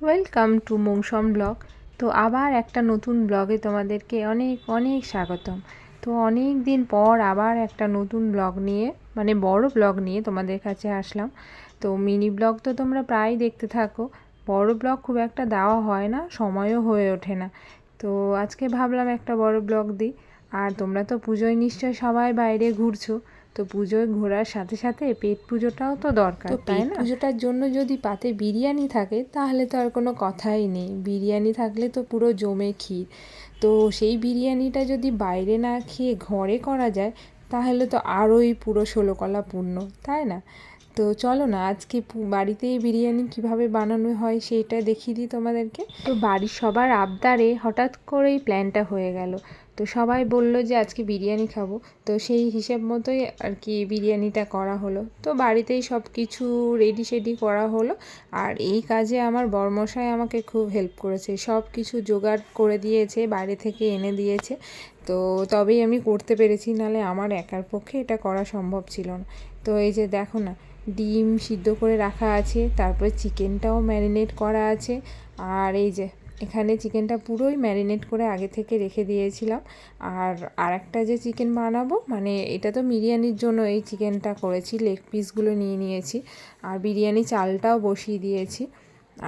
Welcome to Mausam blog তো আবার একটা নতুন ব্লগে তোমাদেরকে অনেক অনেক স্বাগতম। তো অনেক দিন পর আবার একটা নতুন ব্লগ নিয়ে মানে বড় ব্লগ নিয়ে তোমাদের কাছে আসলাম। তো মিনি ব্লগ তো তোমরা প্রায় দেখতে থাকো। বড় ব্লগ খুব একটা দেওয়া হয় না, সময়ও হয়ে ওঠে না। তো আজকে ভাবলাম একটা বড় ব্লগ দিই। আর তোমরা তো পুজোয় নিশ্চয় সবাই বাইরে ঘুরছো। তো পুজোয় ঘোরার সাথে সাথে পেট পুজোটাও তো দরকার তাই না? পুজোটার জন্য যদি পাতে বিরিয়ানি থাকে তাহলে তো আর কোনো কথাই নেই। বিরিয়ানি থাকলে তো পুরো জমে ক্ষীর। তো সেই বিরিয়ানিটা যদি বাইরে না খেয়ে ঘরে করা যায় তাহলে তো আরোই পুরো ষোলো কলা পূর্ণ তাই না? তো চলো না আজকে বাড়িতেই বিরিয়ানি কীভাবে বানানো হয় সেইটা দেখিয়ে দিই তোমাদেরকে। তো বাড়ির সবার আবদারে হঠাৎ করেই প্ল্যানটা হয়ে গেল। তো সবাই বলল যে আজকে বিরিয়ানি খাব। তো সেই হিসেব মতোই আর কি বিরিয়ানিটা করা হলো। তো বাড়িতেই সব কিছু রেডি শেডি করা হলো। আর এই কাজে আমার বরমশাই আমাকে খুব হেল্প করেছে। সব কিছু জোগাড় করে দিয়েছে, বাইরে থেকে এনে দিয়েছে। তো তবেই আমি করতে পেরেছি, নালে আমার একার পক্ষে এটা করা সম্ভব ছিল না। তো এই যে দেখো না, ডিম সিদ্ধ করে রাখা আছে, তারপরে চিকেনটাও ম্যারিনেট করা আছে। আর এই যে এখানে চিকেনটা পুরোই ম্যারিনেট করে আগে থেকে রেখে দিয়েছিলাম। আর আর একটা যে চিকেন বানাবো মানে এটা তো বিরিয়ানির জন্য এই চিকেনটা করেছি লেগ পিসগুলো নিয়ে নিয়েছি। আর বিরিয়ানি চালটাও বসিয়ে দিয়েছি।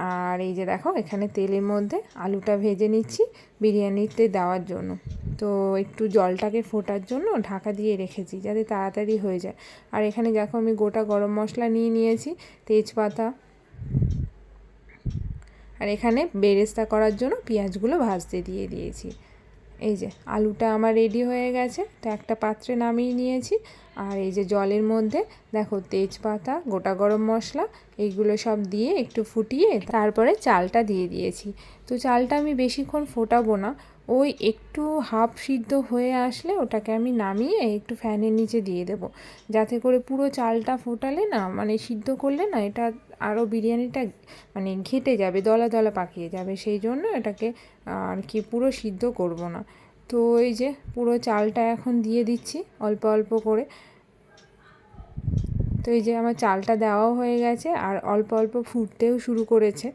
আর এই যে দেখো, এখানে তেলের মধ্যে আলুটা ভেজে নিচ্ছি বিরিয়ানিতে দেওয়ার জন্য। তো একটু জলটাকে ফোটার জন্য ঢাকা দিয়ে রেখেছি, যাতে তাড়াতাড়ি হয়ে যায়। আর এখানে দেখো আমি গোটা গরম মশলা নিয়ে নিয়েছি, তেজপাতা আর এখানে বেরেস্তা করার জন্য পেঁয়াজগুলো ভাজতে দিয়ে দিয়েছি। এই যে, আলুটা আমার রেডি হয়ে গেছে, তো একটা পাত্রে নামিয়ে নিয়েছি। আর এই যে জলের মধ্যে, দেখো তেজপাতা, গোটা গরম মশলা, এইগুলো সব দিয়ে একটু ফুটিয়ে তারপরে চালটা দিয়ে দিয়েছি। তো চালটা আমি বেশিক্ষণ ফোটাবো না ওই একটু হাফ সিদ্ধ হয়ে আসলে ওটাকে আমি নামিয়ে একটু ফ্যানের নিচে দিয়ে দেবো। যাতে করে পুরো চালটা ফোটালে না মানে সিদ্ধ করলে না এটা আরও বিরিয়ানিটা মানে ঘেটে যাবে, দলা দলা পাকিয়ে যাবে। সেই জন্য এটাকে আর কি পুরো সিদ্ধ করব না। তো এই যে পুরো চালটা এখন দিয়ে দিচ্ছি অল্প অল্প করে। তো এই যে আমার চালটা দেওয়াও হয়ে গেছে আর অল্প অল্প ফুটতেও শুরু করেছে।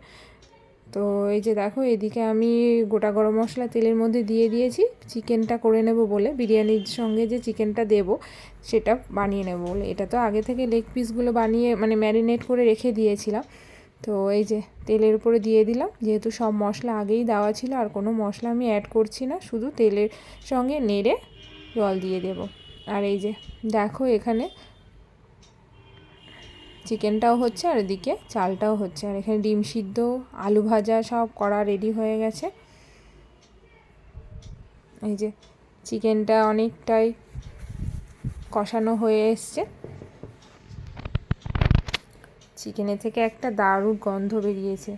তো এই যে দেখো, এদিকে আমি গোটা গরম মশলা তেলের মধ্যে দিয়ে দিয়েছি। চিকেনটা করে নেব বলে, বিরিয়ানির সঙ্গে যে চিকেনটা দেব, সেটা বানিয়ে নেব বলে। এটা তো আগে থেকে লেগ পিসগুলো বানিয়ে মানে ম্যারিনেট করে রেখে দিয়েছিলাম। তো এই যে তেলের উপরে দিয়ে দিলাম। যেহেতু সব মশলা আগেই দেওয়া ছিল, আর কোনো মশলা আমি অ্যাড করছি না, শুধু তেলের সঙ্গে নেড়ে জল দিয়ে দেব। আর এই যে দেখো এখানে চিকেনটাও হচ্ছে আর এদিকে চালটাও হচ্ছে। আর এখানে ডিম সিদ্ধ, আলু ভাজা সব করা রেডি হয়ে গেছে। এই যে চিকেনটা অনেকটাই কষানো হয়ে এসছে। চিকেনের থেকে একটা দারুণ গন্ধ বেরিয়েছে।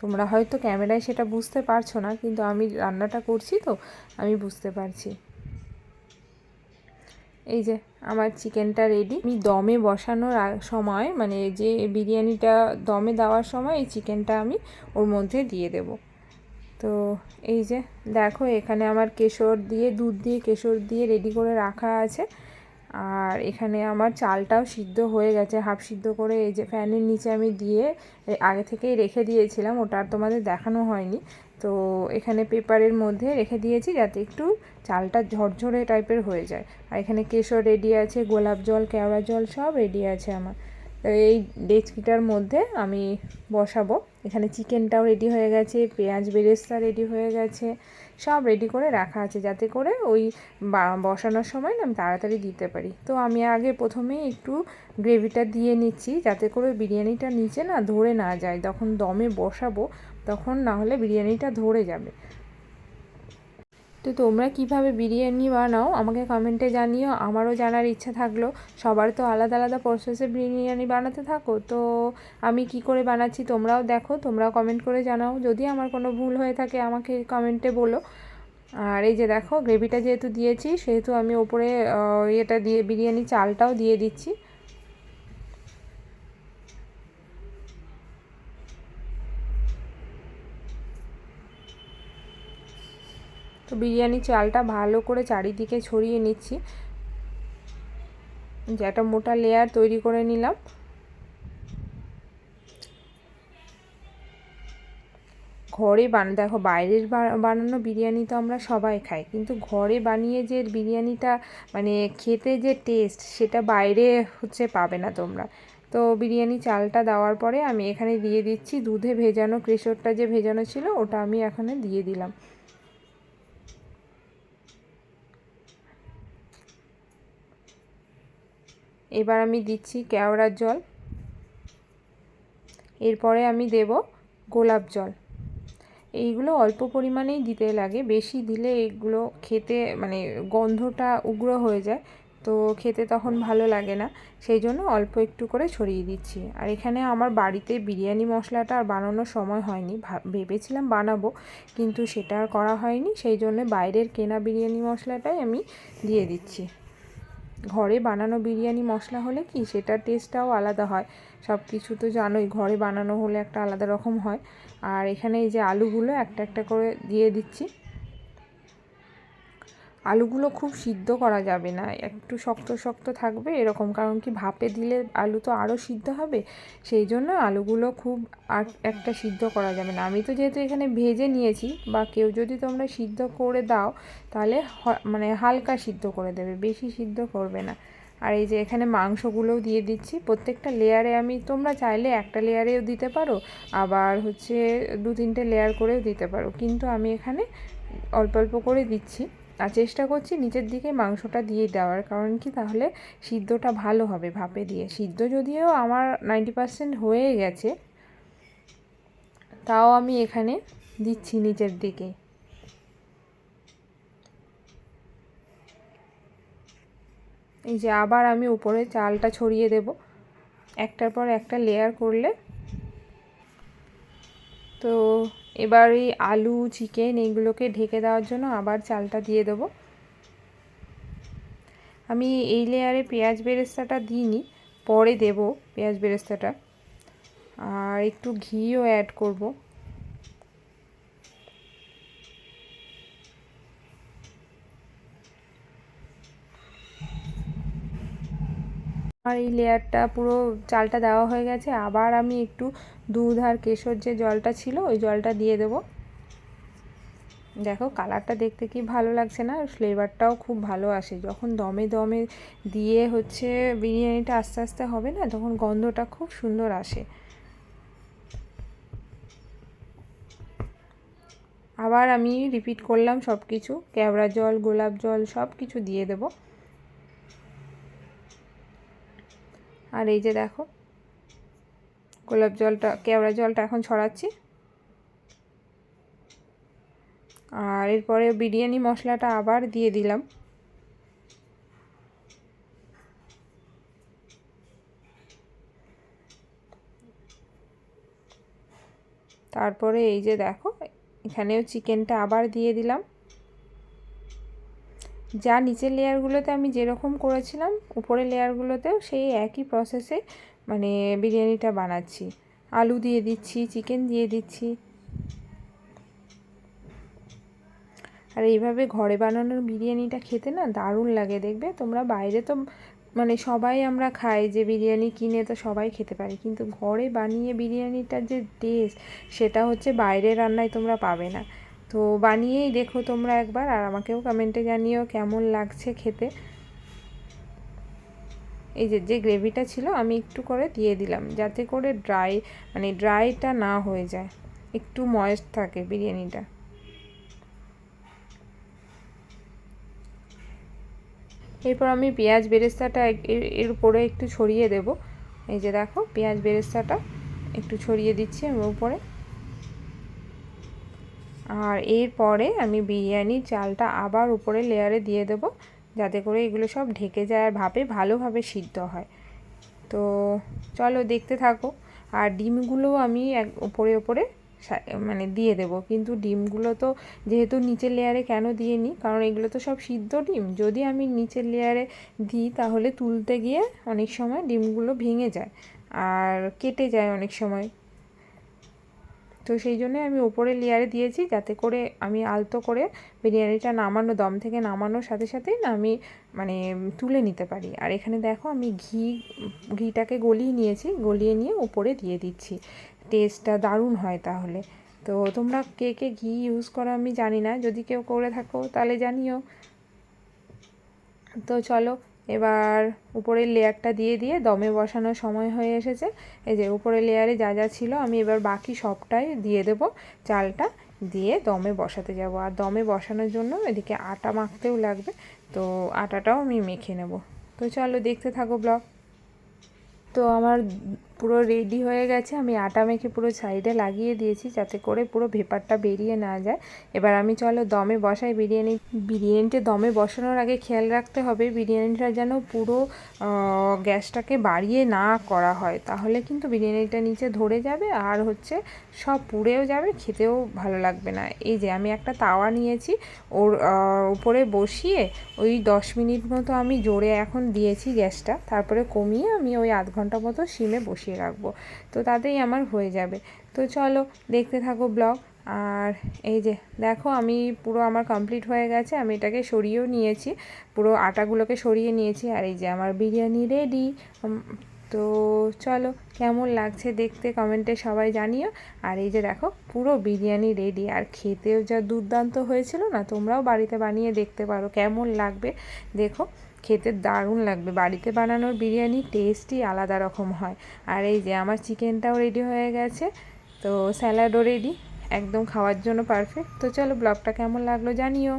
তোমরা হয়তো ক্যামেরায় সেটা বুঝতে পারছ না, কিন্তু আমি রান্নাটা করছি তো, আমি বুঝতে পারছি। এই যে আমার চিকেনটা রেডি আমি দমে বসানোর সময় মানে যে বিরিয়ানিটা দমে দেওয়ার সময় এই চিকেনটা আমি ওর মধ্যে দিয়ে দেব। তো এই যে দেখো এখানে আমার কেশর দিয়ে, দুধ দিয়ে কেশর দিয়ে রেডি করে রাখা আছে। আর এখানে আমার চালটাও সিদ্ধ হয়ে গেছে, হাফ সিদ্ধ করে এই যে ফ্যানের নিচে আমি দিয়ে আগে থেকেই রেখে দিয়েছিলাম, ওটা আর তোমাদের দেখানো হয়নি। তো এখানে পেপারের মধ্যে রেখে দিয়েছি যাতে একটু চালটা ঝরঝরে টাইপের হয়ে যায়। আর এখানে কেশর রেডি আছে, গোলাপ জল, কেওড়া জল সব রেডি আছে আমার। এই ডেচকিটার মধ্যে আমি বসাবো। এখানে চিকেনটাও রেডি হয়ে গেছে, পেঁয়াজ বেরেস্তা রেডি হয়ে গেছে, সব রেডি করে রাখা আছে যাতে করে ওই বসানোর সময় আমি তাড়াতাড়ি দিতে পারি। তো আমি আগে প্রথমেই একটু গ্রেভিটা দিয়ে নিচ্ছি যাতে করে বিরিয়ানিটা নিচে না ধরে না যায়। তখন দমে বসাবো তখন না হলে বিরিয়ানিটা ধরে যাবে। তো তোমরা কীভাবে বিরিয়ানি বানাও আমাকে কমেন্টে জানিও, আমারও জানার ইচ্ছা থাকল। সবার তো আলাদা আলাদা প্রসেসে বিরিয়ানি বানাতে থাকো। তো আমি কি করে বানাচ্ছি তোমরাও দেখো, তোমরাও কমেন্ট করে জানাও। যদি আমার কোনো ভুল হয়ে থাকে আমাকে কমেন্টে বলো। আর এই যে দেখো, গ্রেভিটা যেহেতু দিয়েছি, সেহেতু আমি ওপরে ইয়েটা দিয়ে, বিরিয়ানি চালটাও দিয়ে দিচ্ছি। তো বিরিয়ানি চালটা ভালো করে চারিদিকে ছড়িয়ে নিচ্ছি। যে একটা মোটা লেয়ার তৈরি করে নিলাম। ঘরে বান, দেখো বাইরের বানানো বিরিয়ানি তো আমরা সবাই খাই, কিন্তু ঘরে বানিয়ে যে বিরিয়ানিটা মানে খেতে যে টেস্ট সেটা বাইরে হচ্ছে পাবে না তোমরা। তো বিরিয়ানি চালটা দেওয়ার পরে আমি এখানে দিয়ে দিচ্ছি দুধে ভেজানো কেশরটা যে ভেজানো ছিল ওটা আমি এখানে দিয়ে দিলাম। এবার আমি দিচ্ছি কেওড়ার জল। এরপরে আমি দেব গোলাপ জল। এইগুলো অল্প পরিমাণেই দিতে লাগে, বেশি দিলে এগুলো খেতে মানে গন্ধটা উগ্র হয়ে যায়, তো খেতে তখন ভালো লাগে না। সেই জন্য অল্প একটু করে ছড়িয়ে দিচ্ছি। আর এখানে আমার বাড়িতে বিরিয়ানি মশলাটা আর বানানোর সময় হয়নি ভেবেছিলাম বানাবো, কিন্তু সেটা আর করা হয়নি। সেই জন্য বাইরের কেনা বিরিয়ানি মশলাটাই আমি দিয়ে দিচ্ছি। ঘরে বানানো বিরিয়ানি মশলা হলে কি? সেটার টেস্টটাও আলাদা হয়। সব কিছু তো জানোই, ঘরে বানানো হলে একটা আলাদা রকম হয়। আর এখানে এই যে আলুগুলো একটা একটা করে দিয়ে দিচ্ছি। আলুগুলো খুব সিদ্ধ করা যাবে না। একটু শক্ত শক্ত থাকবে এরকম, কারণ কি ভাপে দিলে আলু তো আরও সিদ্ধ হবে। সেই জন্য আলুগুলো খুব একটা সিদ্ধ করা যাবে না। আমি তো যেহেতু এখানে ভেজে নিয়েছি, বা কেউ যদি তোমরা সিদ্ধ করে দাও, তাহলে মানে হালকা সিদ্ধ করে দেবে, বেশি সিদ্ধ করবে না। আর এই যে এখানে মাংসগুলোও দিয়ে দিচ্ছি, প্রত্যেকটা লেয়ারে আমি, তোমরা চাইলে একটা লেয়ারেও দিতে পারো, আবার হচ্ছে দু তিনটে লেয়ার করেও দিতে পারো। কিন্তু আমি এখানে অল্প অল্প করে দিচ্ছি। আর চেষ্টা করছি নিচের দিকে মাংসটা দিয়ে দেওয়ার, কারণ কি তাহলে সিদ্ধটা ভালো হবে ভাপে দিয়ে। সিদ্ধ যদিও আমার নাইনটি পারসেন্ট হয়ে গেছে, তাও আমি এখানে দিচ্ছি নিচের দিকে। এই যে আবার আমি উপরে চালটা ছড়িয়ে দেব, একটার পর একটা লেয়ার করলে তো এবার এই আলু চিকেন এইগুলোকে ঢেকে দেওয়ার জন্য আবার চালটা দিয়ে দেব। আমি এই লেয়ারে পেঁয়াজ বেরেস্তাটা দিইনি, পরে দেব পেঁয়াজ বেরেস্তাটা। আর একটু ঘিও অ্যাড করব। আর এই লেয়ারটা পুরো চালটা দেওয়া হয়ে গেছে, আবার আমি একটু দুধ আর কেশর যে জলটা ছিল, ওই জলটা দিয়ে দেবো। দেখো, কালারটা দেখতে কি ভালো লাগছে না ফ্লেভারটাও খুব ভালো আসে। যখন দমে দমে দিয়ে হচ্ছে বিরিয়ানিটা আস্তে আস্তে হবে না, তখন গন্ধটা খুব সুন্দর আসে। আবার আমি রিপিট করলাম সব কিছু কেওড়া জল, গোলাপ জল সব কিছু দিয়ে দেবো। আর এই যে দেখো গোলাপ জলটা, কেওড়া জলটা এখন ছড়াচ্ছি। আর এরপরে বিরিয়ানি মশলাটা আবার দিয়ে দিলাম। তারপরে এই যে দেখো, এখানেও চিকেনটা আবার দিয়ে দিলাম। যা নিচের লেয়ারগুলোতে আমি যেরকম করেছিলাম, উপরের লেয়ারগুলোতেও সেই একই প্রসেসে মানে বিরিয়ানিটা বানাচ্ছি। আলু দিয়ে দিচ্ছি চিকেন দিয়ে দিচ্ছি। আর এইভাবে ঘরে বানানোর বিরিয়ানিটা খেতে না দারুণ লাগে দেখবে। তোমরা বাইরে তো মানে সবাই আমরা খাই যে বিরিয়ানি কিনে তো সবাই খেতে পারি। কিন্তু ঘরে বানিয়ে বিরিয়ানিটার যে টেস্ট সেটা হচ্ছে বাইরের রান্নায় তোমরা পাবে না। তো বানিয়েই দেখো তোমরা একবার আর আমাকেও কমেন্টে জানিও কেমন লাগছে খেতে। এই যে যে গ্রেভিটা ছিল আমি একটু করে দিয়ে দিলাম, যাতে করে ড্রাই মানে ড্রাইটা না হয়ে যায়। একটু ময়েস্ট থাকে বিরিয়ানিটা। এরপর আমি পেঁয়াজ বেরেস্তাটা এর উপরে একটু ছড়িয়ে দেব। এই যে দেখো, পেঁয়াজ বেরেস্তাটা একটু ছড়িয়ে দিচ্ছি আমি উপরে। আর এরপরে আমি বিরিয়ানির চালটা আবার উপরে লেয়ারে দিয়ে দেব। যাতে করে এগুলো সব ঢেকে যায় আর ভাপে ভালোভাবে সিদ্ধ হয়। তো চলো দেখতে থাকো। আর ডিমগুলোও আমি এক ওপরে উপরে মানে দিয়ে দেব। কিন্তু ডিমগুলো তো যেহেতু নিচের লেয়ারে কেন দিয়ে নিই কারণ এগুলো তো সব সিদ্ধ ডিম। যদি আমি নিচের লেয়ারে দিই, তাহলে তুলতে গিয়ে অনেক সময় ডিমগুলো ভেঙে যায়। আর কেটে যায় অনেক সময়। তো সেই জন্যে আমি উপরে লেয়ারে দিয়েছি যাতে করে আমি আলতো করে বিরিয়ানিটা নামানো, দম থেকে নামানোর সাথে সাথেই না আমি মানে তুলে নিতে পারি। আর এখানে দেখো আমি ঘি, ঘিটাকে গলিয়ে নিয়েছি, গলিয়ে নিয়ে উপরে দিয়ে দিচ্ছি। টেস্টটা দারুণ হয় তাহলে। তো তোমরা কে কে ঘি ইউজ করো আমি জানি না। যদি কেউ করে থাকো তাহলে জানিও। তো চলো এবার উপরের লেয়ারটা দিয়ে দিয়ে দমে বসানোর সময় হয়ে এসেছে। এই যে উপরের লেয়ারে যা যা ছিল আমি এবার বাকি সবটাই দিয়ে দেব। চালটা দিয়ে দমে বসাতে যাব। আর দমে বসানোর জন্য এদিকে আটা মাখতেও লাগবে। তো আটাটাও আমি মেখে নেব। তো চলো দেখতে থাকো ব্লগ। তো আমার পুরো রেডি হয়ে গেছে। আমি আটা মেখে পুরো সাইডে লাগিয়ে দিয়েছি যাতে করে পুরো ভেপারটা বেরিয়ে না যায়। এবার আমি চলো দমে বসাই বিরিয়ানি। বিরিয়ানিটা দমে বসানোর আগে খেয়াল রাখতে হবে বিরিয়ানিটা যেন পুরো গ্যাসটাকে বাড়িয়ে না করা হয়। তাহলে কিন্তু বিরিয়ানিটা নিচে ধরে যাবে আর হচ্ছে সব পুড়েও যাবে, খেতেও ভালো লাগবে না। এই যে আমি একটা তাওয়া নিয়েছি, ওর উপরে বসিয়ে ওই দশ মিনিট মতো আমি জোরে এখন দিয়েছি গ্যাসটা। তারপরে কমিয়ে আমি ওই আধ ঘণ্টা মতো সিমে বসিয়ে রাখব। তো তাতেই আমার হয়ে যাবে। তো চলো, দেখতে থাকো ব্লগ। আর এই যে, দেখো আমি পুরো আমার কমপ্লিট হয়ে গেছে। আমি এটাকে সরিয়েও নিয়েছি। পুরো আটাগুলোকে সরিয়ে নিয়েছি। আর এই যে আমার বিরিয়ানি রেডি তো চলো, কেমন লাগছে দেখতে কমেন্টে সবাই জানিও। আর এই যে দেখো, পুরো বিরিয়ানি রেডি আর খেতেও যা দুর্দান্ত হয়েছিল না, তোমরাও বাড়িতে বানিয়ে দেখতে পারো। কেমন লাগবে দেখো। খেতে দারুণ লাগবে। বাড়িতে বানানোর বিরিয়ানি টেস্টই আলাদা রকম হয়। আর এই যে আমার চিকেনটাও রেডি হয়ে গেছে। তো স্যালাডও রেডি একদম খাওয়ার জন্য পারফেক্ট তো চলো ব্লগটা কেমন লাগল জানিও।